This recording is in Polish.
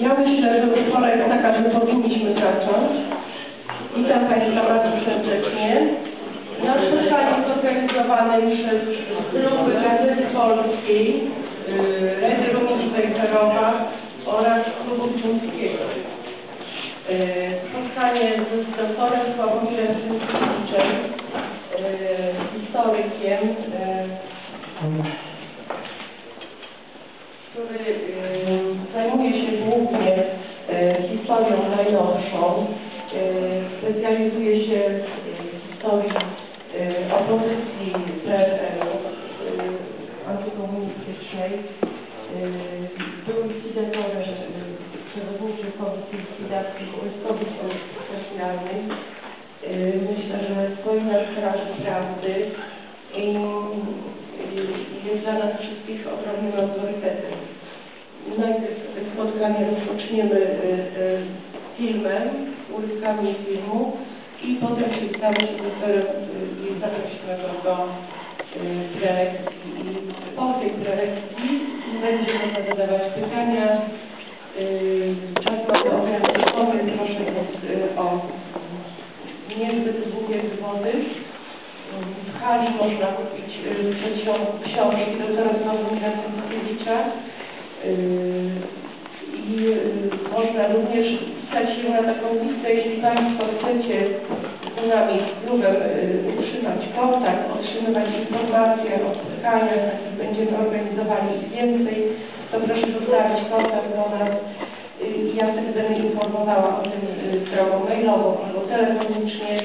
Ja myślę, że pora jest taka, że powinniśmy zacząć. Witam Państwa bardzo serdecznie. Na spotkaniu zorganizowanym przez grupy Gazety Polskiej, yy, Redy Rumunii Wejherowa oraz Klubu Śląskiego. Yy, Spotkanie z doktorem Sławomirem Szynkiewiczem, yy, historykiem, który historią najnowszą. Y, Specjalizuje się w historii y, opozycji PRL y, antykomunistycznej. Był likwidatorem przewodniczym Komisji Likwidacji Wojskowych Służb Specjalnych. Y, Myślę, że stoi na straży prawdy i jest dla nas wszystkich ogromnym autorytetem. Spotkanie rozpoczniemy y, y, filmem, urywkami filmu i potem się z doktorem y, i zaprosimy go do prelekcji. I po tej prelekcji będzie można zadawać pytania. Czas mamy ograniczony, proszę o niezbyt długie wywody. W hali można kupić przed świąt książki doktora Sławomira Sędziewicza i y, można również stać się na taką listę, jeśli Państwo chcecie z nami, z klubem y, utrzymać kontakt, otrzymywać informacje o spotkaniach, takich będziemy organizowali więcej, to proszę zostawić kontakt do nas. Y, Ja wtedy będę informowała o tym y, drogą mailową albo telefonicznie.